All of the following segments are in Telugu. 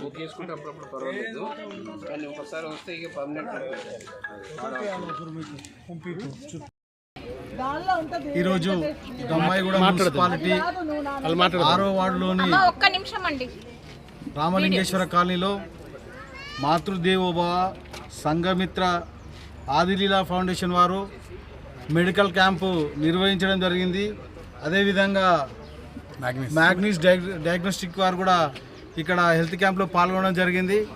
బుక్ చేసుకుంటే అప్పుడప్పుడు పర్వాలేదు. కానీ ఒకసారి వస్తే ఇక పర్మనెంట్ ఈరోజు దమ్మాయిగూడ మున్సిపాలిటీ ఆరో వార్డులోని ఒక్క నిమిషం అండి. రామలింగేశ్వర కాలనీలో మాతృదేవోభ సంఘమిత్ర ఆదిలీలా ఫౌండేషన్ వారు మెడికల్ క్యాంపు నిర్వహించడం జరిగింది. అదేవిధంగా మ్యాగ్నీస్ డయాగ్- డయాగ్నోస్టిక్ వారు కూడా ఇక్కడ హెల్త్ క్యాంప్లో పాల్గొనడం జరిగింది.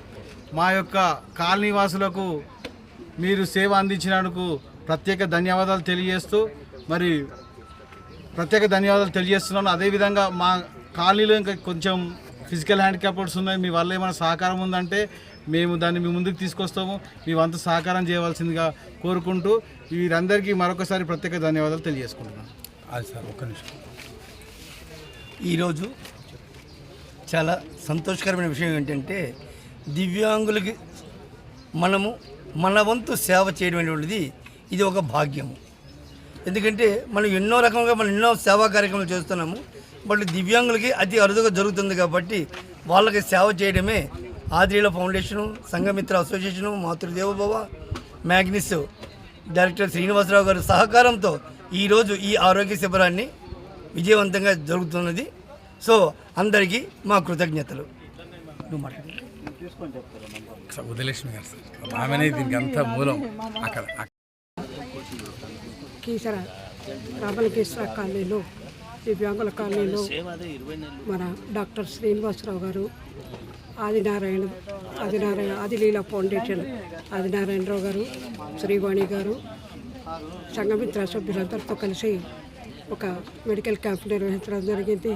మా యొక్క కాలనీ వాసులకు మీరు సేవ అందించినందుకు ప్రత్యేక ధన్యవాదాలు తెలియజేస్తూ మరి ప్రత్యేక ధన్యవాదాలు తెలియజేస్తున్నాను. అదేవిధంగా మా కాలనీలో ఇంకా కొంచెం ఫిజికల్ హ్యాండిక్యాప్స్ ఉన్నాయి. మీ వల్ల ఏమైనా సహకారం ఉందంటే మేము దాన్ని మీ ముందుకు తీసుకొస్తాము. మీ వంతు సహకారం చేయవలసిందిగా కోరుకుంటూ వీరందరికీ మరొకసారి ప్రత్యేక ధన్యవాదాలు తెలియజేసుకుంటున్నాను. అది సార్ ఒక్క నిమిషం. ఈరోజు చాలా సంతోషకరమైన విషయం ఏంటంటే దివ్యాంగులకి మనము మన వంతు సేవ చేయడం అనేటువంటిది ఇది ఒక భాగ్యము. ఎందుకంటే మనం ఎన్నో రకంగా మనం ఎన్నో సేవా కార్యక్రమాలు చేస్తున్నాము బట్ దివ్యాంగులకి అతి అరుదుగా జరుగుతుంది కాబట్టి వాళ్ళకి సేవ చేయడమే ఆదిలీల ఫౌండేషను సంఘమిత్ర అసోసియేషను మాతృదేవభవ మ్యాగ్నిస్ డైరెక్టర్ శ్రీనివాసరావు గారి సహకారంతో ఈరోజు ఈ ఆరోగ్య శిబిరాన్ని విజయవంతంగా జరుగుతున్నది. సో అందరికీ మా కృతజ్ఞతలు. ఉదయలక్ష్మి గారు సార్. ఆమెనే దీనికి అంతా మూలం. అక్కడ కీసర రామలకేశ్వర కాలనీలో దివ్యాంగుల కాలనీలో మన డాక్టర్ శ్రీనివాసరావు గారు ఆదినారాయణ ఆదినారాయణ ఆదిలీల ఫౌండేషన్ ఆదినారాయణరావు గారు శ్రీవాణి గారు సంఘమిత్ర సభ్యులందరితో కలిసి ఒక మెడికల్ క్యాంప్ నిర్వహించడం జరిగింది.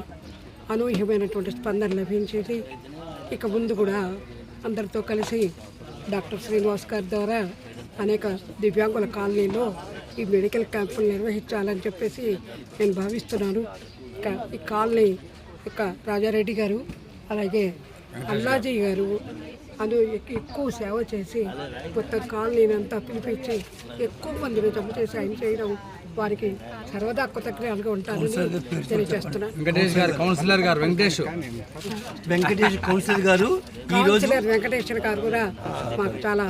అనూహ్యమైనటువంటి స్పందన లభించేది. ఇక ముందు కూడా అందరితో కలిసి డాక్టర్ శ్రీనివాస్ గారి ద్వారా అనేక దివ్యాంగుల కాలనీలో ఈ మెడికల్ క్యాంపులు నిర్వహించాలని చెప్పేసి నేను భావిస్తున్నాను. ఇక ఈ కాలనీ ఇక రాజారెడ్డి గారు అలాగే అల్లాజీ గారు అను ఎక్కువ సేవ చేసి మొత్తం కాలనీని అంతా పిలిపించి ఎక్కువ మందిని జమ చేసి ఆయన చేయడం వారికి సర్వదా కృతజ్ఞతలుగా ఉంటానని తెలియజేస్తున్నాను వెంకటేష్ గారు కౌన్సిలర్ గారు వెంకటేష్. వెంకటేష్ కౌన్సిలర్ గారు కౌన్సిలర్ వెంకటేశ్వర గారు కూడా మాకు చాలా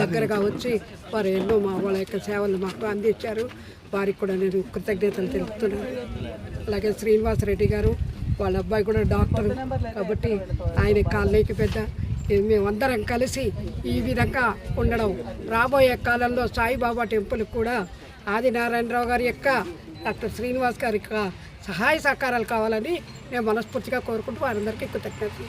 దగ్గరగా వచ్చి వారు ఎన్నో మా వాళ్ళ యొక్క సేవలు మాకు అందించారు. వారికి కూడా నేను కృతజ్ఞతలు తెలుపుతున్నాను. అలాగే శ్రీనివాసరెడ్డి గారు వాళ్ళ అబ్బాయి కూడా డాక్టర్ కాబట్టి ఆయన కాలనీకి పెద్ద. మేమందరం కలిసి ఈ విధంగా ఉండడం. రాబోయే కాలంలో సాయిబాబా టెంపుల్ కూడా ఆదినారాయణరావు గారి యొక్క డాక్టర్ శ్రీనివాస్ గారి యొక్క సహాయ సహకారాలు కావాలని నేను మనస్ఫూర్తిగా కోరుకుంటూ వారందరికీ కృతజ్ఞతలు.